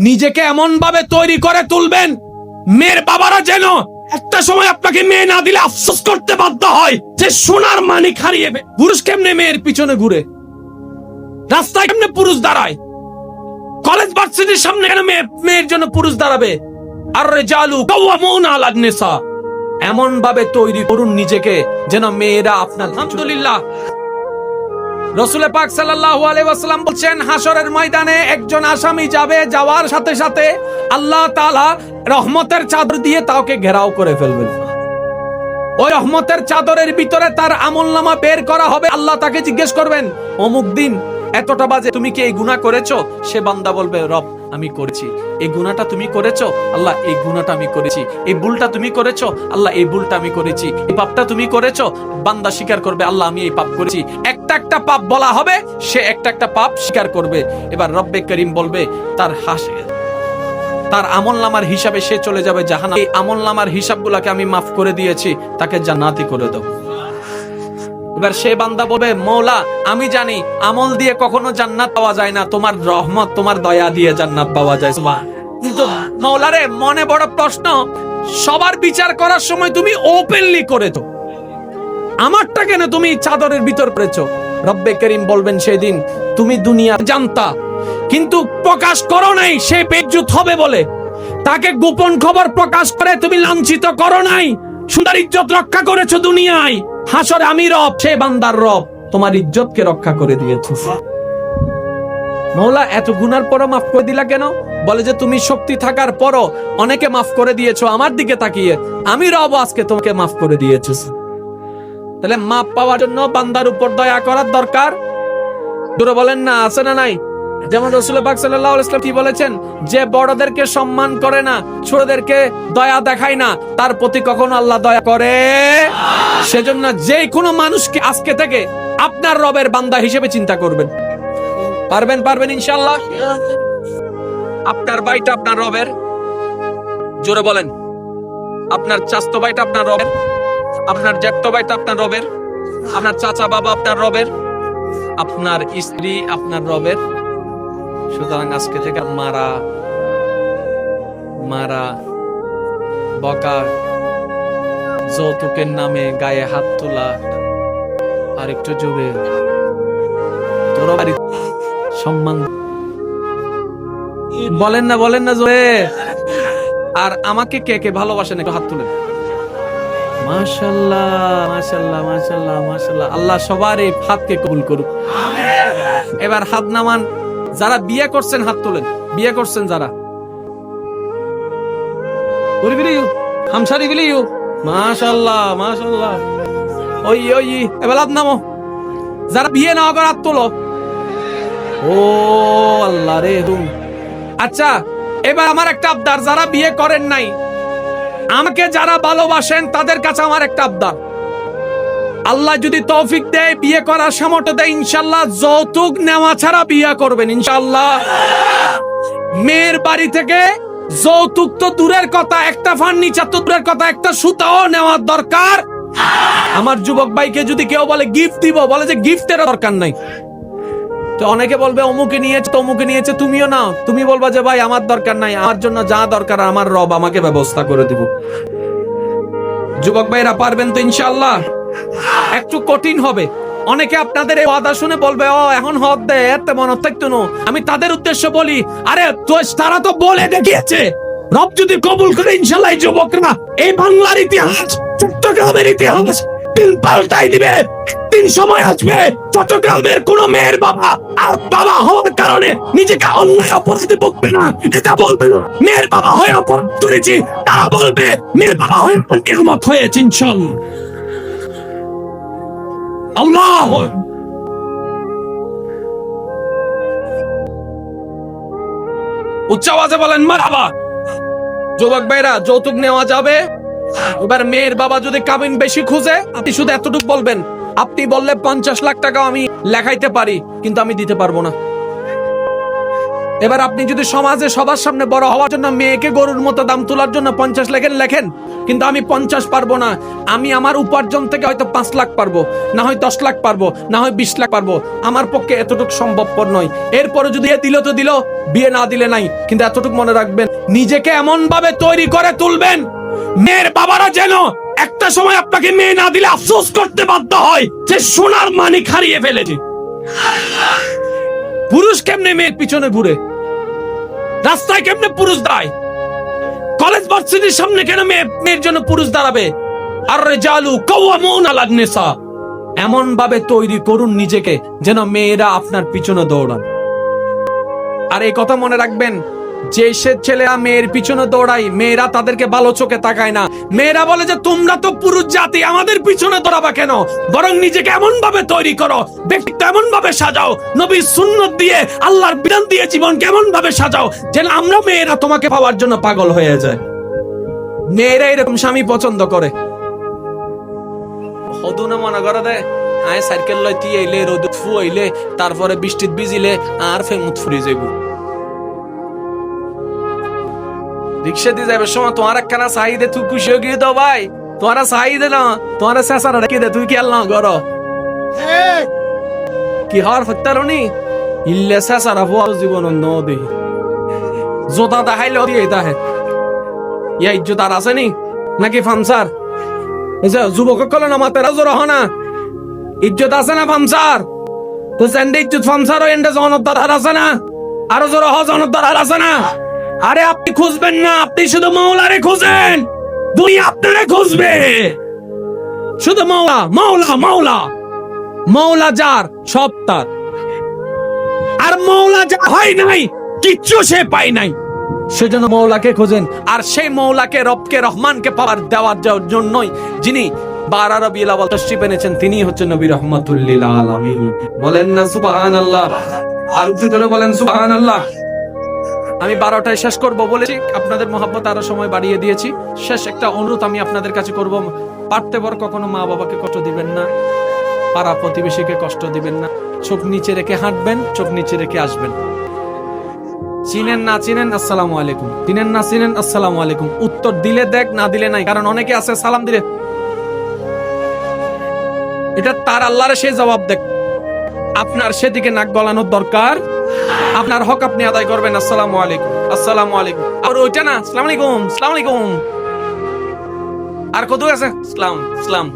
নিজেকে এমন ভাবে তৈরি করে তুলবেন, মেয়ের বাবারা যেন একটা সময় আপনাকে মেয়ে না দিলে আফসোস করতে বাধ্য হয় যে সোনার মানিক হারিয়ে পুরুষ কেমনে মেয়ের পিছনে ঘুরে? রাস্তায় কেমনে পুরুষ দাঁড়ায়? কলেজ ভার্সিটির সামনে কেন মেয়ে মেয়ের জন্য পুরুষ দাঁড়াবে? আর জালু, কাওয়ামুন এমন ভাবে তৈরি করুন নিজেকে যেন মেয়েরা আপনার আলহামদুলিল্লাহ। রসুল পাক সাল্লাল্লাহু আলাইহি বলছেন হাসরের ময়দানে একজন আসামি যাবে, যাওয়ার সাথে সাথে আল্লাহ তাআলা রহমতের চাদর দিয়ে তাকে ঘেরাও করে ফেলবেন। ওই রহমতের চাদরের ভিতরে তার আমলনামা বের করা হবে। আল্লাহ তাকে জিজ্ঞেস করবেন, অমুক দিন এতটা বাজে, তুমি কি এই গুনাহ করেছ? সে বান্দা বলবে, রব, আমি করেছি। এই গুনাহটা তুমি করেছ? আল্লাহ, এই গুনাহটা আমি করেছি। এই ভুলটা তুমি করেছ? আল্লাহ, এই ভুলটা আমি করেছি। এই পাপটা তুমি করেছ? বান্দা স্বীকার করবে, আল্লাহ, আমি এই পাপ করেছি। একটা একটা পাপ বলা হবে, সে একটা একটা পাপ স্বীকার করবে। এবার রব্বে করিম বলবে, তার হাসে তার আমল নামার হিসাবে সে চলে যাবে জাহান এই আমল নামার হিসাবগুলোকে আমি মাফ করে দিয়েছি, তাকে জান্নাতি করে দাও। এবার সে বান্দা বলবে, মৌলা, আমি জানি আমল দিয়ে কখনো জান্নাত পাওয়া যায় না। তোমার রহমত, তোমার দয়া দিয়ে জান্নাত পাওয়া যায়। কিন্তু মৌলারে মনে বড় প্রশ্ন, সবার বিচার করার সময় তুমি ওপেনলি করেছ আমারটা কেন তুমি চাদরের ভিতর করেছ রব্বে করিম বলবেন সেদিন, তুমি দুনিয়া জানতা, কিন্তু প্রকাশ করো নাই, সে বেজ্জুত হবে বলে। তাকে গোপন খবর প্রকাশ করে তুমি লাঞ্ছিত করো নাই। সুন্দর ইজ্জত রক্ষা করেছ দুনিয়ায়। হাসরে আমি রব, সে বান্দার রব। তোমার ইজ্জতকে রক্ষা করে দিয়েছ। মৌলা, এত গুনার পরও মাফ করে দিলা কেন? বলে যে তুমি শক্তি থাকার পরও অনেকে মাফ করে দিয়েছ, আমার দিকে তাকিয়ে। আমি রব আজকে তোমাকে মাফ করে দিয়েছ। তাহলে মাপ পাওয়ার জন্য বান্দার উপর দয়া করার দরকার। তোরা বলেন না, আছে না নাই? যেমন রসুল পাক আলাইহি কি বলেছেন? যে বড়দেরকে সম্মান করে না, ছোটদেরকে দয়া দেখায় না, তার প্রতি কখনো আল্লাহ দয়া করে। সেজন্য যে কোনো মানুষকে আজকে থেকে আপনার রবের বান্দা হিসেবে চিন্তা করবেন। পারবেন পারবেন ইনশাল্লাহ আপনার ভাইটা আপনার রবের। জোরে বলেন, আপনার চাস্ত ভাইটা আপনার রবের। আপনার জ্যাঠতো ভাইটা আপনার রবের। আপনার চাচা বাবা আপনার রবের। আপনার স্ত্রী আপনার রবের। সুতরাং আজকে থেকে মারা মারা, বকা, যৌতুকের নামে গায়ে হাত তোলা আর একটু জোরে তোর সম্মান। বলেন না বলেন না জোরে। আর আমাকে কে কে ভালোবাসেন একটু হাত তুলেন। আল্লাহ সবার এই কবুল করুক। এবার হাত নামান, যারা বিয়ে করছেন হাত তোলেন। বিয়ে করছেন যারা? এবার যারা বিয়ে হাত তোলো। ও আল্লাহ রে আচ্ছা এবার আমার একটা আবদার, যারা বিয়ে করেন নাই আমাকে যারা ভালোবাসেন, তাদের কাছে আমার একটা আবদার। আল্লাহ যদি তৌফিক দেয়, বিয়ে করার সামর্থ্য দেয় ইনশাল্লাহ যৌতুক নেওয়া ছাড়া বিয়ে করবেন ইনশাল্লাহ মেয়ের বাড়ি থেকে যৌতুক তো দূরের কথা, একটা ফার্নিচার তো দূরের কথা, একটা সুতাও নেওয়ার দরকার। আমার যুবক ভাইকে যদি কেউ বলে, গিফট দিব, বলে যে গিফটের দরকার নাই। তো অনেকে বলবে, অমুকে নিয়েছে, তমুকে নিয়েছে, তুমিও নাও। তুমি বলবা যে, ভাই, আমার দরকার নাই, আমার জন্য যা দরকার, আমার রব আমাকে ব্যবস্থা করে দিব। যুবক ভাইরা, পারবেন তো ইনশাআল্লাহ? একটু কঠিন হবে। অনেকে আপনাদের এই ওয়াদা শুনে বলবে, ও, এখন হদ দে এতে মনে থাকতো না। আমি তাদের উদ্দেশ্য বলি, আরে, তো তারা তো বলে দেখিয়েছে। রব যদি কবুল করে ইনশাল্লাহ যুবকরা, এই বাংলার ইতিহাস, চট্টগ্রামের ইতিহাস দিন পাল্টাই দিবে। দিন সময় আসবে। চট্টগ্রামের কোন মেয়ের বাবা আর বাবা হওয়ার কারণে নিজেকে অন্যায় অপরাধে বকবে না। এটা বলবে না। মেয়ের বাবা হয়ে অপরাধ করেছি, তারা বলবে, মেয়ের বাবা হয়ে কেমত হয়েছে ইনশাল্লাহ। আল্লাহ! উচ্চ আওয়াজে বলেন, মারাবা! যুবক ভাইরা, যৌতুক নেওয়া যাবে। এবার মেয়ের বাবা যদি কাবিন বেশি খুঁজে, আপনি শুধু এতটুকু বলবেন আপনি বললে পঞ্চাশ লাখ টাকা আমি লেখাইতে পারি, কিন্তু আমি দিতে পারব না। এবার আপনি যদি সমাজে সবার সামনে বড় হওয়ার জন্য মেয়েকে গরুর মতো দাম তোলার জন্য পঞ্চাশ লেখেন লেখেন, কিন্তু আমি পঞ্চাশ পারব না। আমি আমার উপার্জন থেকে হয়তো পাঁচ লাখ পারব, না হয় দশ লাখ পারব, না হয় বিশ লাখ পারব। আমার পক্ষে এতটুকু সম্ভবপর নয়। এরপরে যদি এ দিল তো দিল, বিয়ে না দিলে নাই। কিন্তু এতটুকু মনে রাখবেন, নিজেকে এমন ভাবে তৈরি করে তুলবেন, মেয়ের বাবারা যেন একটা সময় আপনাকে মেয়ে না দিলে আফসোস করতে বাধ্য হয় যে সোনার মানিক হারিয়ে ফেলেছে। পুরুষ কেমনে মেয়ের পিছনে ঘুরে? রাস্তায় কেমনে পুরুষ দাঁড়ায়? কলেজ ভার্সিটির সামনে কেন মেয়ে মেয়ের জন্য পুরুষ দাঁড়াবে? আর জালু কৌয়ামুন আলান নিসা। এমন ভাবে তৈরি করুন নিজেকে যেন মেয়েরা আপনার পিছনে দৌড়ান। আর এই কথা মনে রাখবেন যে সে ছেলেরা মেয়ের পিছনে দৌড়ায়, মেয়েরা তাদেরকে ভালো চোখে তাকায় না। মেয়েরা বলে যে, তোমরা তো পুরুষ জাতি, আমাদের পিছনে দৌড়াবা কেন? বরং নিজেকে এমন ভাবে তৈরি করো, ব্যক্তিত্ব এমন ভাবে সাজাও, নবীর সুন্নত দিয়ে আল্লাহর বিধান দিয়ে জীবন কেমন ভাবে সাজাও, যেন আমরা মেয়েরা তোমাকে পাওয়ার জন্য পাগল হয়ে যায় মেয়েরা এরকম স্বামী পছন্দ করে। হদুনা মনে করে দে আয় সাইকেল লয়, তি আইলে, রোদ ফু তারপরে বৃষ্টিত ভিজিলে, আর ফের মুত ফুরি যাইব। রিক্সা দিয়ে যাবে সময় তোমার একখানা চাই দে তুই খুশি গিয়ে দাও ভাই। তোমার চাই দে না তোমার শেষার রেখে দে তুই কি আল্লাহ গর কি হওয়ার হত্যারণি ইল্লে শেষার হওয়ার জীবন ন দেহি জোতা দেখাইলে দিয়ে তাহে ইয়া ইজ্জত আর আছে নি? নাকি ফামসার এই যে যুবক কলে না মাতেরা জোর হনা ইজ্জত আছে না ফামসার তো সেন্ডে ইজ্জত ফামসার এন্ডে জনতার হার আছে না? আরও জোর হ জনতার হার আছে না? আরে আপনি খুঁজবেন না, আপনি শুধু মৌলারে খুঁজেন। দুনিয়া আপনারে খুঁজবে। শুধু মৌলা মৌলা মৌলা মৌলা যার, সব তার। আর মৌলা যা হয় নাই, কিচ্ছু সে পায় নাই। সেজন্য মৌলাকে খোঁজেন। আর সেই মৌলাকে রবকে, রহমানকে পাওয়ার দেওয়ার জন্যই যিনি বারা রবি আলাল তশরিফ এনেছেন, তিনি হচ্ছেন নবী রহমাতুল্লিল আলামিন। বলেন না সুবহানাল্লাহ। আর বলেন সুবহানাল্লাহ। আমি বারোটায় শেষ করব বলেছি আপনাদের মহাব্বত আরও সময় বাড়িয়ে দিয়েছি। শেষ একটা অনুরোধ আমি আপনাদের কাছে করব। পারতে বর কখনো মা বাবাকে কষ্ট দিবেন না। পাড়া প্রতিবেশীকে কষ্ট দিবেন না। চোখ নিচে রেখে হাঁটবেন, চোখ নিচে রেখে আসবেন। চিনেন না চিনেন, আসসালামু আলাইকুম। চিনেন না চিনেন, আসসালামু আলাইকুম। উত্তর দিলে দেখ, না দিলে নাই। কারণ অনেকে আছে, সালাম দিলে। এটা তার আল্লাহরে সে জবাব দেখ। আপনার সেদিকে নাক গলানোর দরকার। আপনার হক আপনি আদায় করবেন, আসসালামু আলাইকুম। আসসালামু আলাইকুম। আর ওইটা না আসসালামু আলাইকুম আসসালামু আলাইকুম। আর কত আছে? ইসলাম ইসলাম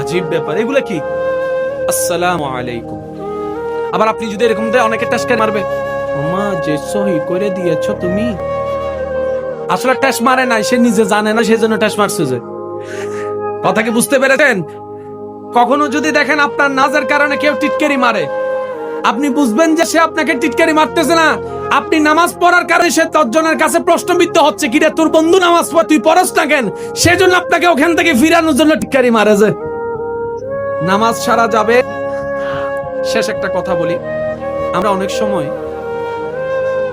আজীব ব্যাপার, এগুলো কি? আসসালামু আলাইকুম। আবার আপনি যদি এরকম দেয়, অনেকে টাসকে মারবে। মা যে সহি করে দিয়েছ তুমি। আসলে ট্যাস মারে নাই, সে নিজে জানে না সেজন্য ট্যাস মারছে যে। কথা কি বুঝতে পেরেছেন? কখনো যদি দেখেন আপনার নাজের কারণে কেউ টিটকারি মারে আপনি বুঝবেন যে সে আপনাকে টিটকারি মারতেছে না। আপনি নামাজ পড়ার কারণে সে তর্জনের কাছে প্রশ্নবিদ্ধ হচ্ছে, কিরে, তোর বন্ধু নামাজ পড়, তুই পড়স না কেন? সেজন্য আপনাকে ওখান থেকে ফিরানোর জন্য টিটকারি মারে যে নামাজ সারা যাবে। শেষ একটা কথা বলি। আমরা অনেক সময়,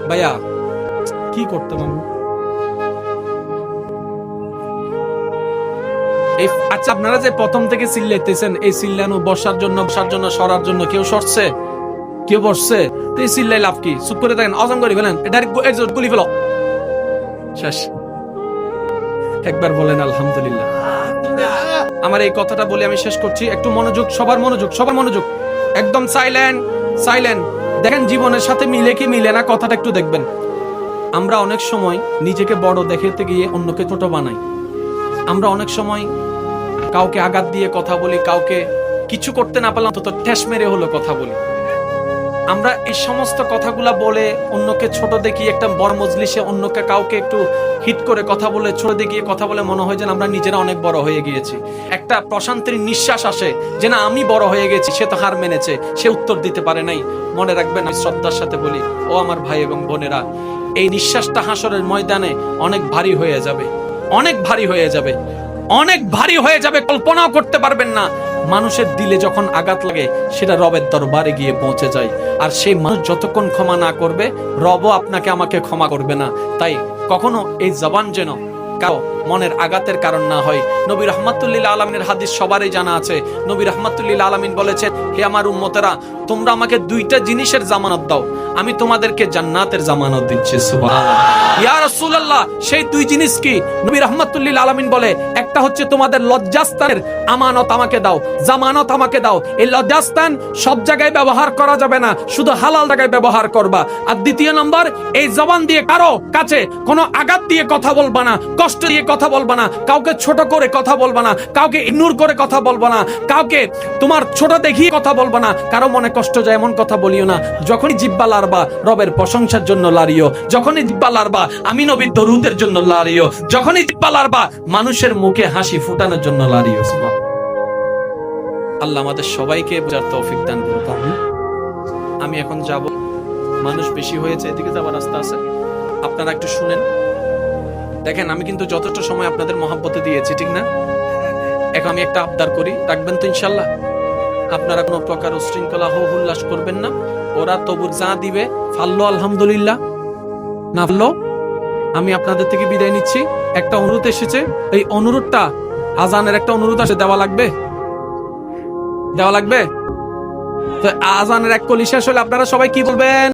ভাইয়া, কি করতে এই আচ্ছা আপনারা যে প্রথম থেকে চিল্লাইতেছেন এই চিল্লানো বসার জন্য বসার জন্য, সরার জন্য কেউ সরছে? কেউ বসছে? তো চিল্লাই লাভ কি? চুপ করে থাকেন অজম করে ফেলেন। এটা গুলি ফেলো শেষ। একবার বলেন, আলহামদুলিল্লাহ। আমার এই কথাটা বলে আমি শেষ করছি। একটু মনোযোগ, সবার মনোযোগ সবার মনোযোগ। একদম সাইলেন্ট সাইলেন্ট দেখেন, জীবনের সাথে মিলে কি মিলে না, কথাটা একটু দেখবেন। আমরা অনেক সময় নিজেকে বড় দেখাতে গিয়ে অন্যকে ছোট বানাই। আমরা অনেক সময় কাউকে আঘাত দিয়ে কথা বলি, কাউকে কিছু করতে না পারলাম তো ঠেস মেরে হলো কথা বলি। আমরা এই সমস্ত কথাগুলা বলে অন্যকে ছোট দেখিয়ে একটা বড় মজলিসে অন্যকে কাউকে একটু হিট করে কথা বলে, ছোট দেখিয়ে কথা বলে মনে হয় যেন আমরা নিজেরা অনেক বড় হয়ে গিয়েছি। একটা প্রশান্তির নিঃশ্বাস আসে যে না, আমি বড় হয়ে গেছি, সে তো হার মেনেছে, সে উত্তর দিতে পারে নাই। মনে রাখবেন, আমি শ্রদ্ধার সাথে বলি, ও আমার ভাই এবং বোনেরা, এই নিঃশ্বাসটা হাসরের ময়দানে অনেক ভারী হয়ে যাবে, অনেক ভারী হয়ে যাবে, অনেক ভারী হয়ে যাবে, কল্পনাও করতে পারবেন না। মানুষের দিলে যখন আঘাত লাগে, সেটা রবের দরবারে গিয়ে পৌঁছে যায়। আর সেই মানুষ যতক্ষণ ক্ষমা না করবে, রবও আপনাকে আমাকে ক্ষমা করবে না। তাই কখনো এই জবান যেন কারও মনের আঘাতের কারণ না হয়। নবী রহমাতুল্লিল আলমিনের হাদিস সবারই জানা আছে। নবী রহমাতুল্লিল আলমিন বলেছেন, হে আমার উম্মতেরা, তোমরা আমাকে দুইটা জিনিসের জামানত দাও। আমি তোমাদেরকে জান্নাতের জামানত দিচ্ছি। ইয়া রাসূলুল্লাহ, সেই দুই জিনিস কি? নবী রহমাতুল্লিল আলামিন বলে, একটা হচ্ছে তোমাদের লজ্জাস্থানের আমানত আমাকে দাও, জামানত আমাকে দাও। এই লজ্জাস্থান সব জায়গায় ব্যবহার করা যাবে না, শুধু হালাল জায়গায় ব্যবহার করবা। আর দ্বিতীয় নম্বর, এই জবান দিয়ে কারও কাছে কোনো আঘাত দিয়ে কথা বলবা না, কষ্ট দিয়ে কথা বলবা না। কাউকে ছোট করে কথা বলবা না। কাউকে ইগনোর করে কথা বলবা না। কাউকে তোমার ছোট দেখিয়ে কথা বলবা না। কারও মনে কষ্ট যায় এমন কথা বলিও না। যখনই জিব্বা লারবা রবের প্রশংসার জন্য লারিও যখনই জিব্বা লারবা আমি নবীর দরুদের জন্য লারিও যখনই জিব্বা লারবা মানুষের মুখে হাসি ফুটানোর জন্য লারিও আল্লাহ আমাদের সবাইকে বোঝার তৌফিক দান করুক, আমিন। আমি এখন যাব। মানুষ বেশি হয়েছে, এদিকে যাবার রাস্তা আছে। আপনারা একটু শুনেন। দেখেন, আমি কিন্তু যথেষ্ট সময় আপনাদের মহাব্বতে দিয়েছি, ঠিক না? এখন আমি একটা আবদার করি, রাখবেন তো ইনশাল্লাহ। আপনারা কোনো প্রকার উশৃঙ্খলা হো হুল্লাস করবেন না। ওরা তবু যা দিবে, ফাল্লো, আলহামদুলিল্লাহ। না ফাল্লো, আমি আপনাদের থেকে বিদায় নিচ্ছি। একটা অনুরোধ এসেছে, এই অনুরোধটা আজানের একটা অনুরোধ আছে, দেওয়া লাগবে? দেওয়া লাগবে? তো আজানের এক কলি শেষ হলে আপনারা সবাই কি বলবেন?